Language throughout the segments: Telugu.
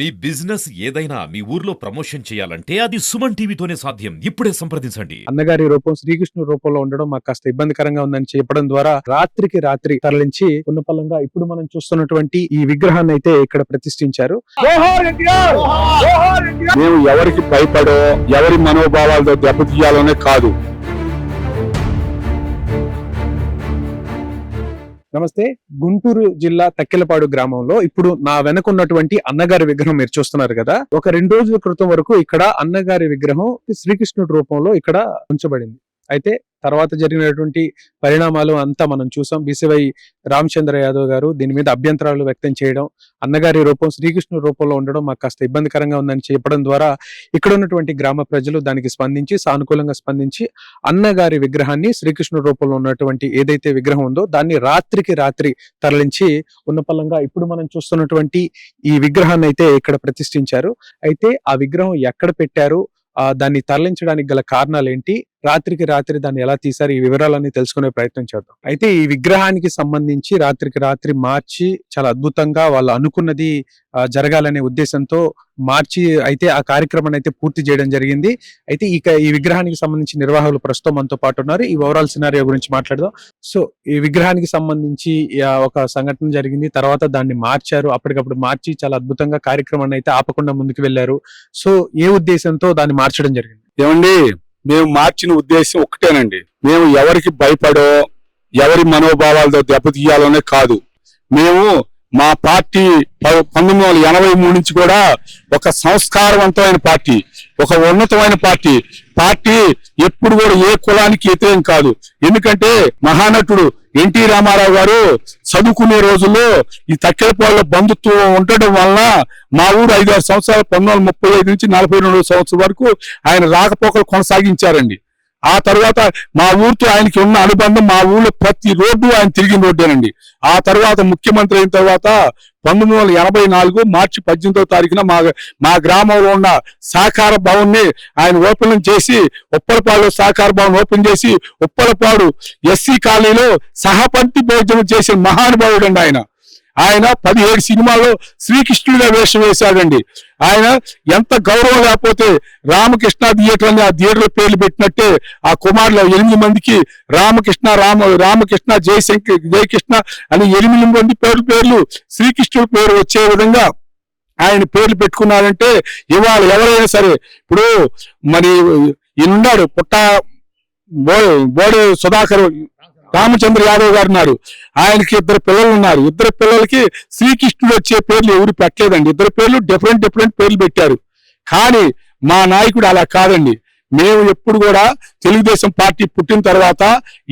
మీ బిజినెస్ ఏదైనా మీ ఊర్లో ప్రమోషన్ చేయాలంటే అది సుమన్ టీవీతోనే సాధ్యం. ఇప్పుడే సంప్రదించండి. అన్నగారి రూపం శ్రీకృష్ణుడి రూపంలో ఉండడం మాకు కాస్త ఇబ్బందికరంగా ఉందని చెప్పడం ద్వారా రాత్రికి రాత్రి తరలించి ఉన్నపలంగా ఇప్పుడు మనం చూస్తున్నటువంటి ఈ విగ్రహాన్ని అయితే ఇక్కడ ప్రతిష్ఠించారు. మేము ఎవరికి భయపడో ఎవరి మనోభావాలతో దెబ్బతీయాలనే కాదు. నమస్తే. గుంటూరు జిల్లా తక్కెలపాడు గ్రామంలో ఇప్పుడు నా వెనక ఉన్నటువంటి అన్నగారి విగ్రహం మీరు చూస్తున్నారు కదా. ఒక రెండు రోజుల క్రితం వరకు ఇక్కడ అన్నగారి విగ్రహం శ్రీకృష్ణుడి రూపంలో ఇక్కడ ఉంచబడింది. అయితే తర్వాత జరిగినటువంటి పరిణామాలు అంతా మనం చూసాం. బీసీవై రామచంద్ర యాదవ్ గారు దీని మీద అభ్యంతరాలు వ్యక్తం చేయడం అన్నగారి రూపం శ్రీకృష్ణుడు రూపంలో ఉండడం మాకు కాస్త ఇబ్బందికరంగా ఉందని చెప్పడం ద్వారా ఇక్కడ ఉన్నటువంటి గ్రామ ప్రజలు దానికి స్పందించి సానుకూలంగా స్పందించి అన్నగారి విగ్రహాన్ని శ్రీకృష్ణుడు రూపంలో ఉన్నటువంటి ఏదైతే విగ్రహం ఉందో దాన్ని రాత్రికి రాత్రి తరలించి ఉన్నపలంగా ఇప్పుడు మనం చూస్తున్నటువంటి ఈ విగ్రహాన్ని అయితే ఇక్కడ ప్రతిష్ఠించారు. అయితే ఆ విగ్రహం ఎక్కడ పెట్టారు? ఆ దాన్ని తరలించడానికి గల కారణాలు ఏంటి? రాత్రికి రాత్రి దాన్ని ఎలా తీశారు? ఈ వివరాలన్నీ తెలుసుకునే ప్రయత్నం చేద్దాం. అయితే ఈ విగ్రహానికి సంబంధించి రాత్రికి రాత్రి మార్చి చాలా అద్భుతంగా వాళ్ళు అనుకున్నది జరగాలనే ఉద్దేశంతో మార్చి అయితే ఆ కార్యక్రమాన్ని అయితే పూర్తి చేయడం జరిగింది. అయితే ఇక ఈ విగ్రహానికి సంబంధించి నిర్వాహకులు ప్రస్తుతం మనతో పాటు ఉన్నారు. ఈ ఓవరాల్ సినారియో గురించి మాట్లాడదాం. సో ఈ విగ్రహానికి సంబంధించి ఒక సంఘటన జరిగింది. తర్వాత దాన్ని మార్చారు. అప్పటికప్పుడు మార్చి చాలా అద్భుతంగా కార్యక్రమాన్ని అయితే ఆపకుండా ముందుకు వెళ్ళారు. సో ఏ ఉద్దేశంతో దాన్ని మార్చడం జరిగింది? ఏమండి? మేము మార్చిన ఉద్దేశం ఒకటేనండి మేము ఎవరికి భయపడో ఎవరి మనోభావాలతో దెబ్బతీయాలనే కాదు. మేము మా పార్టీ ప- పంతొమ్మిది వందల ఎనభై మూడు నుంచి కూడా ఒక సంస్కారవంతమైన పార్టీ ఒక ఉన్నతమైన పార్టీ. పార్టీ ఎప్పుడు కూడా ఏ కులానికి వ్యతిరేకం కాదు. ఎందుకంటే మహానటుడు ఎన్టీ రామారావు గారు చదువుకునే రోజుల్లో ఈ తక్కెలపాళ్ళ బంధుత్వం ఉండటం వలన మా ఊరు ఐదు ఆరు సంవత్సరాలు పంతొమ్మిది ముప్పై ఐదు నుంచి నలభై సంవత్సరం వరకు ఆయన రాకపోకలు కొనసాగించారండి. ఆ తర్వాత మా ఊరితో ఆయనకి ఉన్న అనుబంధం మా ఊళ్ళో ప్రతి రోడ్డు ఆయన తిరిగిన రోడ్డేనండి. ఆ తర్వాత ముఖ్యమంత్రి అయిన తర్వాత పంతొమ్మిది వందల ఎనభై నాలుగు మార్చి పద్దెనిమిదవ తారీఖున మా మా గ్రామంలో ఉన్న సహకార భవన్ని ఆయన ఓపెన్ చేసి ఉప్పలపాడులో సహకార భవన్ ఓపెన్ చేసి ఉప్పలపాడు ఎస్సీ కాలనీలో సహపంక్తి భోజనం చేసిన మహానుభావుడు అండి ఆయన. ఆయన పదిహేడు సినిమాల్లో శ్రీకృష్ణుడిగా వేషం వేశాడండి. ఆయన ఎంత గౌరవం లేకపోతే రామకృష్ణ థియేటర్ అని ఆ థియేటర్ పేర్లు పెట్టినట్టే ఆ కుమారులు ఎనిమిది మందికి రామకృష్ణ రామ రామకృష్ణ జయశంకర్ జయకృష్ణ అని ఎనిమిది మంది పేర్లు పేర్లు శ్రీకృష్ణుడి పేరు వచ్చే విధంగా ఆయన పేర్లు పెట్టుకున్నారంటే ఇవాళ ఎవరైనా సరే ఇప్పుడు మరి ఈయన పుట్ట బో బోడే సుధాకర్ రామచంద్ర యాదవ్ గారు ఉన్నారు. ఆయనకి ఇద్దరు పిల్లలు ఉన్నారు. ఇద్దరు పిల్లలకి శ్రీకృష్ణుడు వచ్చే పేర్లు ఎవరు పెట్టలేదండి. ఇద్దరు పేర్లు డిఫరెంట్ డిఫరెంట్ పేర్లు పెట్టారు. కానీ మా నాయకుడు అలా కాదండి. మేము ఎప్పుడు కూడా తెలుగుదేశం పార్టీ పుట్టిన తర్వాత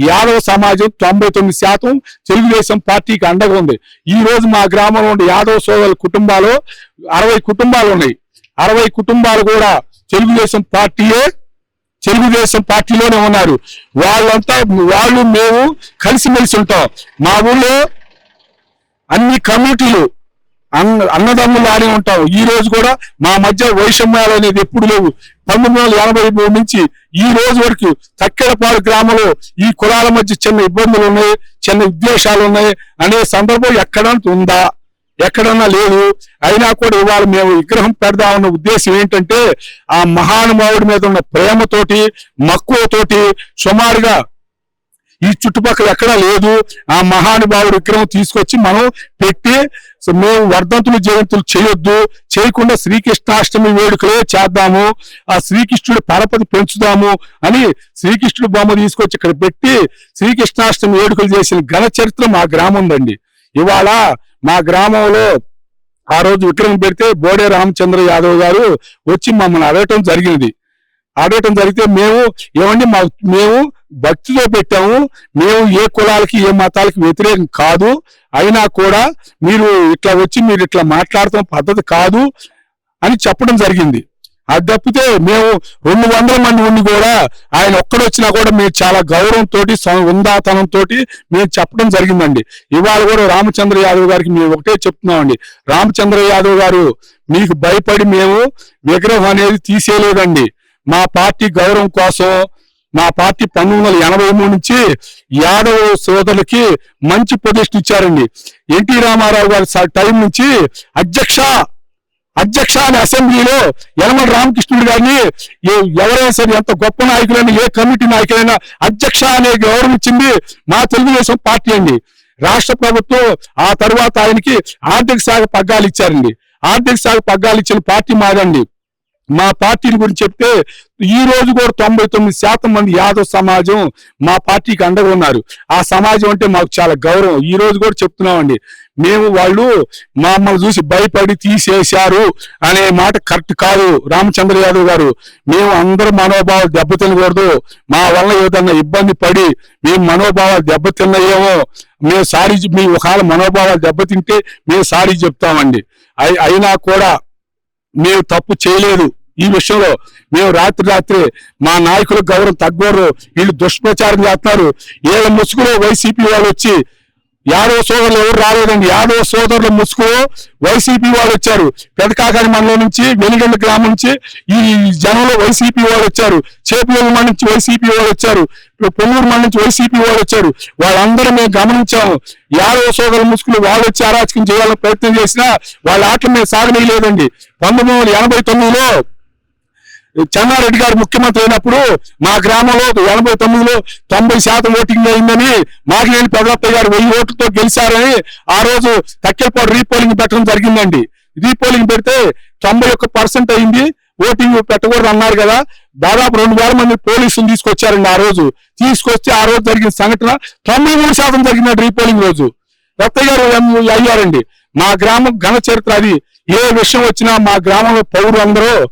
యాదవ సమాజం తొంభై తొమ్మిది శాతం తెలుగుదేశం పార్టీకి అండగా ఉంది. ఈ రోజు మా గ్రామంలో ఉండే యాదవ సోదరుల కుటుంబాలు అరవై కుటుంబాలు ఉన్నాయి. అరవై కుటుంబాలు కూడా తెలుగుదేశం పార్టీయే తెలుగుదేశం పార్టీలోనే ఉన్నారు. వాళ్ళంతా వాళ్ళు మేము కలిసిమెలిసి ఉంటాం. మా ఊళ్ళో అన్ని కమ్యూనిటీలు అన్న అన్నదమ్ములు ఆడి ఉంటాం. ఈ రోజు కూడా మా మధ్య వైషమ్యాలు అనేది ఎప్పుడు లేవు. పంతొమ్మిది వందల ఎనభై మూడు నుంచి ఈ రోజు వరకు తక్కెడపాడు గ్రామంలో ఈ కులాల మధ్య చిన్న ఇబ్బందులు ఉన్నాయి చిన్న ఉద్దేశాలు ఉన్నాయి. అనే సందర్భం ఎక్కడ ఉందా? ఎక్కడన్నా లేదు అయినా కూడా ఇవాళ మేము విగ్రహం పెడదామన్న ఉద్దేశం ఏంటంటే ఆ మహానుభావుడి మీద ఉన్న ప్రేమతోటి మక్కువతోటి సుమారుగా ఈ చుట్టుపక్కల ఎక్కడా లేదు. ఆ మహానుభావుడి విగ్రహం తీసుకొచ్చి మనం పెట్టి మేము వర్ధంతులు జయంతులు చేయొద్దు. చేయకుండా శ్రీకృష్ణాష్టమి వేడుకలే చేద్దాము. ఆ శ్రీకృష్ణుడి పరపతి పెంచుదాము అని శ్రీకృష్ణుడు బొమ్మ తీసుకొచ్చి ఇక్కడ పెట్టి శ్రీకృష్ణాష్టమి వేడుకలు చేసిన ఘన చరిత్ర మా గ్రామం ఉందండి ఇవాళ మా గ్రామంలో ఆ రోజు విక్రమం పెడితే బోడే రామచంద్ర యాదవ్ గారు వచ్చి మమ్మల్ని అడగటం జరిగినది అడగటం జరిగితే మేము ఏమండి మా మేము భక్తితో పెట్టాము. మేము ఏ కులాలకి ఏ మతాలకి వ్యతిరేకం కాదు. అయినా కూడా మీరు ఇట్లా వచ్చి మీరు ఇట్లా మాట్లాడటం పద్ధతి కాదు అని చెప్పడం జరిగింది. అది తప్పితే మేము రెండు వందల మంది ఉండి కూడా ఆయన ఒక్కడొచ్చినా కూడా మీరు చాలా గౌరవంతో ఉందాతనంతో మేము చెప్పడం జరిగిందండి. ఇవాళ కూడా రామచంద్ర యాదవ్ గారికి మేము ఒకటే చెప్తున్నామండి. రామచంద్ర యాదవ్ గారు మీకు భయపడి మేము విగ్రహం అనేది తీసేయలేదండి. మా పార్టీ గౌరవం కోసం మా పార్టీ పంతొమ్మిది వందల ఎనభై మూడు నుంచి యాదవ్ సోదరులకి మంచి పొజిషన్ ఇచ్చారండి. ఎన్టీ రామారావు గారి టైం నుంచి అధ్యక్ష అధ్యక్ష అనే అసెంబ్లీలో యనమల రామకృష్ణుడు గారిని ఎవరైనా సరే ఎంత గొప్ప నాయకులైనా ఏ కమిటీ నాయకులైనా అధ్యక్ష అనే గౌరవం ఇచ్చింది మా తెలుగుదేశం పార్టీ అండి. రాష్ట్ర ప్రభుత్వం ఆ తర్వాత ఆయనకి ఆర్థిక శాఖ పగ్గాలు ఇచ్చారండి. ఆర్థిక శాఖ పగ్గాలు ఇచ్చిన పార్టీ మాదండి. మా పార్టీని గురించి చెప్తే ఈ రోజు కూడా తొంభై తొమ్మిది శాతం మంది యాదవ్ సమాజం మా పార్టీకి అండగా ఉన్నారు. ఆ సమాజం అంటే మాకు చాలా గౌరవం. ఈ రోజు కూడా చెప్తున్నామండి. మేము వాళ్ళు మమ్మల్ని చూసి భయపడి తీసేశారు అనే మాట కరెక్ట్ కాదు. రామచంద్ర యాదవ్ గారు మేము అందరూ మనోభావాలు దెబ్బతినకూడదు. మా వల్ల ఏదన్నా ఇబ్బంది పడి మేము మనోభావాలు దెబ్బతిన్నాయేమో మేము సారీ మీ ఒకవేళ మనోభావాలు దెబ్బతింటే మేము సారీ చెప్తామండి. అయి- అయినా కూడా మేము తప్పు చేయలేదు. ఈ విషయంలో మేము రాత్రి రాత్రి మా నాయకుల గౌరవం తగ్గోరు వీళ్ళు దుష్ప్రచారం చేస్తున్నారు. ఏళ్ళ ముసుగులో వైసీపీ వాళ్ళు వచ్చి యాదవ సోదరులు ఎవరు రాలేదండి. యాదవ సోదరుల ముసుగు వైసీపీ వాళ్ళు వచ్చారు. పెదకాకాని మండలం నుంచి వెలిగండ గ్రామం నుంచి ఈ జనంలో వైసీపీ వాళ్ళు వచ్చారు. చేపులూరు మండలం నుంచి వైసీపీ వాళ్ళు వచ్చారు. పొన్నూరు మండలం నుంచి వైసీపీ వాళ్ళు వచ్చారు. వాళ్ళందరూ మేము గమనించాము. యాదవ సోదరుల ముసుగులు వాళ్ళు వచ్చి అరాచకం చేయాలని ప్రయత్నం చేసినా వాళ్ళ ఆటలు మేము సాగనీయలేదండి. పంతొమ్మిది వందల ఎనభై తొమ్మిదిలో చెన్నారెడ్డి గారు ముఖ్యమంత్రి అయినప్పుడు మా గ్రామంలో ఎనభై తొమ్మిదిలో తొంభై శాతం ఓటింగ్ అయిందని మాగినేని పెదరప్పయ్య గారు వెయ్యి ఓట్లతో గెలిచారని ఆ రోజు తక్కెలపాటు రీపోలింగ్ పెట్టడం జరిగిందండి. రీపోలింగ్ పెడితే తొంభై ఒక్క పర్సెంట్ అయింది. ఓటింగ్ పెట్టకూడదు అన్నారు కదా. దాదాపు రెండు వేల మంది పోలీసులు తీసుకొచ్చారండి ఆ రోజు. తీసుకొచ్చి ఆ రోజు జరిగిన సంఘటన తొంభై మూడు శాతం జరిగిందండి రీపోలింగ్ రోజు. రత్తయ్య గారు ఎం- అయ్యారండి? మా గ్రామం ఘన చరిత్ర అది. ఏ విషయం వచ్చినా మా గ్రామంలో పౌరులు అందరూ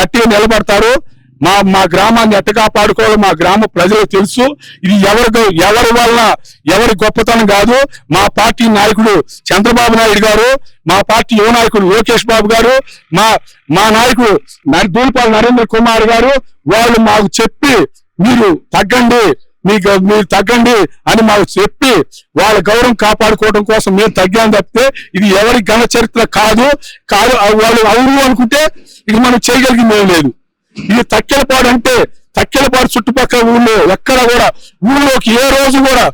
గట్టిగా నిలబడతారు. మా మా గ్రామాన్ని ఎట్ట కాపాడుకోవాలో మా గ్రామ ప్రజలకు తెలుసు. ఇది ఎవరి ఎవరి వల్ల ఎవరి గొప్పతనం కాదు. మా పార్టీ నాయకుడు చంద్రబాబు నాయుడు గారు మా పార్టీ యువ నాయకుడు లోకేష్ బాబు గారు మా మా నాయకుడు నర- నరేంద్ర కుమార్ గారు వాళ్ళు మాకు చెప్పి మీరు తగ్గండి. మీకు మీరు తగ్గండి అని మాకు చెప్పి వాళ్ళ గౌరవం కాపాడుకోవడం కోసం మేము తగ్గాం తప్పితే ఇది ఎవరి ఘన చరిత్ర కాదు. కాదు వాళ్ళు అవును అనుకుంటే ఇది మనం చేయగలిగిందేం లేదు. ఇది తక్కెలపాడు అంటే తక్కెలపాడు చుట్టుపక్కల ఊళ్ళో ఎక్కడ కూడా ఊళ్ళోకి ఏ రోజు కూడా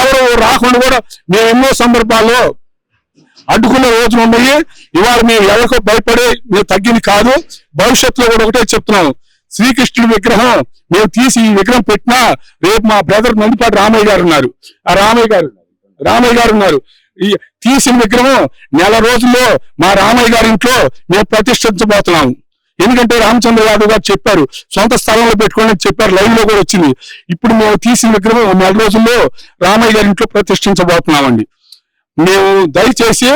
ఎవరు రాకుండా కూడా మేము ఎన్నో సందర్భాల్లో అడ్డుకున్న రోజులు ఉన్నాయి. ఇవాళ మేము ఎవరికో భయపడే మేము తగ్గింది కాదు. భవిష్యత్తులో కూడా ఒకటే చెప్తున్నాము శ్రీకృష్ణుడి విగ్రహం మేము తీసి ఈ విగ్రహం పెట్టినా రేపు మా బ్రదర్ నందిపాటి రామయ్య గారు ఉన్నారు. ఆ రామయ్య గారు రామయ్య గారు ఉన్నారు. ఈ తీసిన విగ్రహం నెల రోజుల్లో మా రామయ్య గారి ఇంట్లో మేము ప్రతిష్ఠించబోతున్నాము ఎందుకంటే రామచంద్ర యాదవ్ గారు చెప్పారు సొంత స్థలంలో పెట్టుకోండి చెప్పారు లైవ్లో కూడా వచ్చింది. ఇప్పుడు మేము తీసిన విగ్రహం నెల రోజుల్లో రామయ్య గారి ఇంట్లో ప్రతిష్ఠించబోతున్నామండి. మేము దయచేసి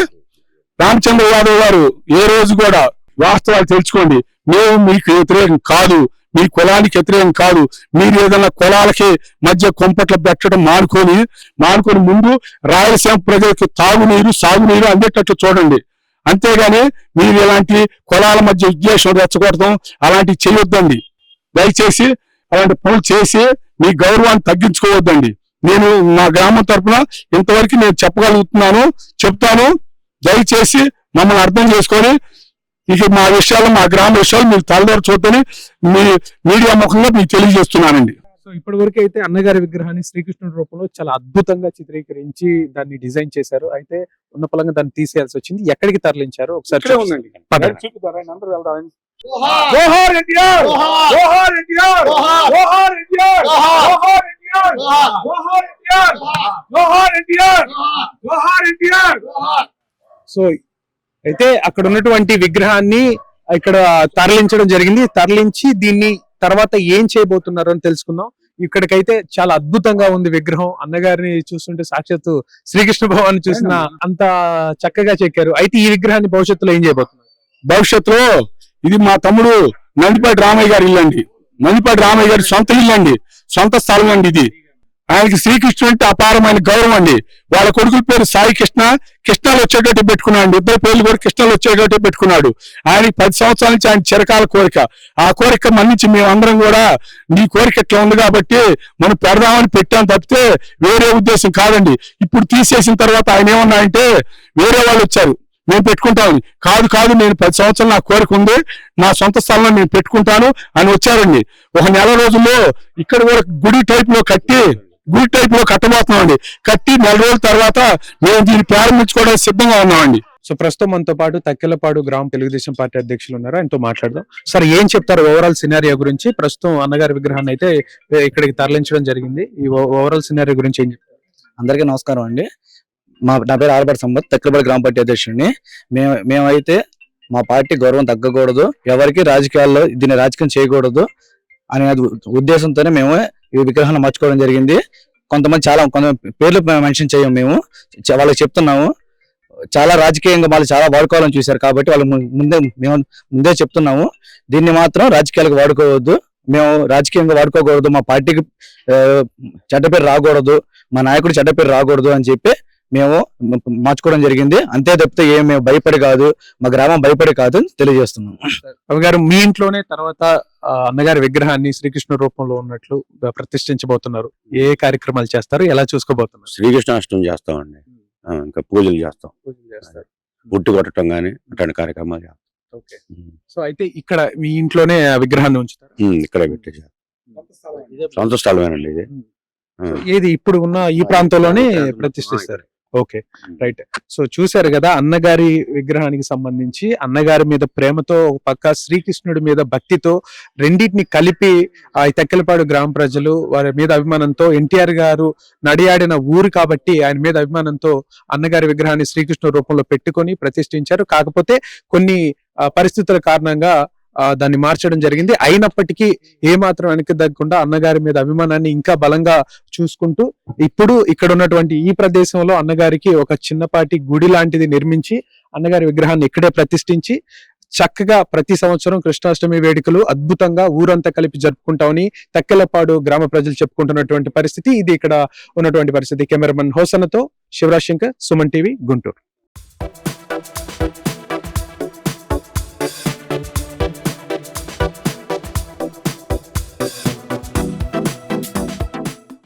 రామచంద్ర యాదవ్ గారు ఏ రోజు కూడా వాస్తవాలు తెలుసుకోండి. మేము మీకు వ్యతిరేకం కాదు. మీ కులానికి వ్యతిరేకం కాదు. మీరు ఏదైనా కులాలకి మధ్య కొంపట్ల పెట్టడం మానుకొని మానుకొని ముందు రాయలసీమ ప్రజలకు తాగునీరు సాగునీరు అందేటట్టు చూడండి. అంతేగాని మీరు ఇలాంటి కులాల మధ్య ఉద్దేశం రెచ్చగొడతాం అలాంటివి చేయొద్దండి. దయచేసి అలాంటి పనులు చేసి మీ గౌరవాన్ని తగ్గించుకోవద్దండి. నేను నా గ్రామం తరపున ఇంతవరకు నేను చెప్పగలుగుతున్నాను చెప్తాను. దయచేసి మమ్మల్ని అర్థం చేసుకొని ఇక మా విషయాలు మా గ్రామ విషయాలు మీరు తలదారు చూద్దని మీ మీడియా ముఖంగా మీకు తెలియజేస్తున్నానండి. సో ఇప్పటి వరకు అయితే అన్నగారి విగ్రహాన్ని శ్రీకృష్ణుడి రూపంలో చాలా అద్భుతంగా చిత్రీకరించి దాన్ని డిజైన్ చేశారు. అయితే ఉన్న పలంగా దాన్ని తీసేయాల్సి వచ్చింది. ఎక్కడికి తరలించారు? ఒకసారి సో అయితే అక్కడ ఉన్నటువంటి విగ్రహాన్ని ఇక్కడ తరలించడం జరిగింది. తరలించి దీన్ని తర్వాత ఏం చేయబోతున్నారు అని తెలుసుకుందాం. ఇక్కడికైతే చాలా అద్భుతంగా ఉంది విగ్రహం. అన్నగారిని చూస్తుంటే సాక్షాత్తు శ్రీకృష్ణ భగవాన్ చూసిన అంత చక్కగా చెక్కారు. అయితే ఈ విగ్రహాన్ని భవిష్యత్తులో ఏం చేయబోతున్నారు? భవిష్యత్తులో ఇది మా తమ్ముడు నందిపాటి రామయ్య గారి ఇల్లు అండి నందిపాటి రామయ్య గారి సొంత ఇల్లు అండి సొంత స్థలం అండి ఇది. ఆయనకి శ్రీకృష్ణుడు అంటే అపారమైన గౌరవం అండి. వాళ్ళ కొడుకుల పేరు సాయి కృష్ణ. కృష్ణాలు వచ్చేటట్టు పెట్టుకున్నాడు. ఇద్దరు పేర్లు కూడా కృష్ణాలు వచ్చేటట్టు పెట్టుకున్నాడు. ఆయనకి పది సంవత్సరాల నుంచి ఆయన చిరకాల కోరిక. ఆ కోరిక మన్నించి మేమందరం కూడా నీ కోరిక ఇట్లా ఉంది కాబట్టి మనం పెడదామని పెట్టాం తప్పితే వేరే ఉద్దేశం కాదండి. ఇప్పుడు తీసేసిన తర్వాత ఆయన ఏమన్నా అంటే వేరే వాళ్ళు వచ్చారు. మేము పెట్టుకుంటామని. కాదు కాదు నేను పది సంవత్సరాలు నా కోరిక ఉంది. నా సొంత స్థలంలో నేను పెట్టుకుంటాను అని వచ్చారండి. ఒక నెల రోజుల్లో ఇక్కడ కూడా గుడి టైప్లో కట్టి గుడి టైప్లో కట్టబోతున్నామండి. కట్టి నెల రోజుల తర్వాత మేము దీన్ని ప్రారంభించుకోవడానికి సిద్ధంగా ఉన్నామండి. సో ప్రస్తుతం మనతో పాటు తక్కెలపాడు గ్రామ తెలుగుదేశం పార్టీ అధ్యక్షులు ఉన్నారు. ఆయనతో మాట్లాడదాం. సార్ ఏం చెప్తారు ఓవరాల్ సినారియో గురించి? ప్రస్తుతం అన్నగారి విగ్రహాన్ని అయితే ఇక్కడికి తరలించడం జరిగింది. ఈ ఓవరాల్ సినారియో గురించి ఏం చెప్తారు? అందరికీ నమస్కారం అండి. మా నా పేరు ఆలపాటి సంపత్ తక్కువపడి గ్రామ పార్టీ అధ్యక్షుడిని. మేము మేమైతే మా పార్టీ గౌరవం తగ్గకూడదు. ఎవరికి రాజకీయాల్లో దీన్ని రాజకీయం చేయకూడదు అనే ఉద్దేశంతోనే మేము ఈ విగ్రహాన్ని మార్చుకోవడం జరిగింది. కొంతమంది చాలా కొంత పేర్లు మెన్షన్ చేయము మేము. వాళ్ళకి చెప్తున్నాము. చాలా రాజకీయంగా వాళ్ళు చాలా వాడుకోవాలని చూశారు కాబట్టి వాళ్ళు ముందే మేము ముందే చెప్తున్నాము. దీన్ని మాత్రం రాజకీయాలకు వాడుకోవద్దు. మేము రాజకీయంగా వాడుకోకూడదు. మా పార్టీకి చెడ్డ పేరు రాకూడదు. మా నాయకుడు చెడ్డ పేరు రాకూడదు అని చెప్పి మేము మార్చుకోవడం జరిగింది. అంతే తప్పితే ఏం మేము భయపడి కాదు మా గ్రామం భయపడి కాదు అని తెలియజేస్తున్నాం. రవి గారు మీ ఇంట్లోనే తర్వాత ఆ, అన్నగారి విగ్రహాన్ని శ్రీకృష్ణ రూపంలో ఉన్నట్లు ప్రతిష్ఠించబోతున్నారు. ఏ కార్యక్రమాలు చేస్తారు? ఎలా చూసుకోబోతున్నారు? శ్రీకృష్ణాష్టమి చేస్తామండి. ఇంకా పూజలు చేస్తాం. బుట్టు కొట్టడం గానీ అట్లాంటి కార్యక్రమాలు చేస్తాం. సో అయితే ఇక్కడ మీ ఇంట్లోనే ఆ విగ్రహాన్ని ఉంచుతారు? ఇక్కడే పెట్టేసి సొంత స్థలమేనండి ఇది. ఏది ఇప్పుడు ఉన్న ఈ ప్రాంతంలోనే ప్రతిష్ఠిస్తారు? Okay right. సో చూశారు కదా అన్నగారి విగ్రహానికి సంబంధించి అన్నగారి మీద ప్రేమతో ఒక పక్క శ్రీకృష్ణుడి మీద భక్తితో రెండింటిని కలిపి ఆ తెక్కలపాడు గ్రామ ప్రజలు వారి మీద అభిమానంతో ఎన్టీఆర్ గారు నడియాడిన ఊరు కాబట్టి ఆయన మీద అభిమానంతో అన్నగారి విగ్రహాన్ని శ్రీకృష్ణ రూపంలో పెట్టుకొని ప్రతిష్ఠించారు. కాకపోతే కొన్ని పరిస్థితుల కారణంగా దాన్ని మార్చడం జరిగింది. అయినప్పటికీ ఏమాత్రం వెనక్కి తగ్గకుండా అన్నగారి మీద అభిమానాన్ని ఇంకా బలంగా చూసుకుంటూ ఇప్పుడు ఇక్కడ ఉన్నటువంటి ఈ ప్రదేశంలో అన్నగారికి ఒక చిన్నపాటి గుడి లాంటిది నిర్మించి అన్నగారి విగ్రహాన్ని ఇక్కడే ప్రతిష్ఠించి చక్కగా ప్రతి సంవత్సరం కృష్ణాష్టమి వేడుకలు అద్భుతంగా ఊరంతా కలిపి జరుపుకుంటామని తక్కెలపాడు గ్రామ ప్రజలు చెప్పుకుంటున్నటువంటి పరిస్థితి. ఇది ఇక్కడ ఉన్నటువంటి పరిస్థితి. కెమెరామన్ హోసనతో శివరాజ్ శంకర్ సుమన్ టీవీ గుంటూరు.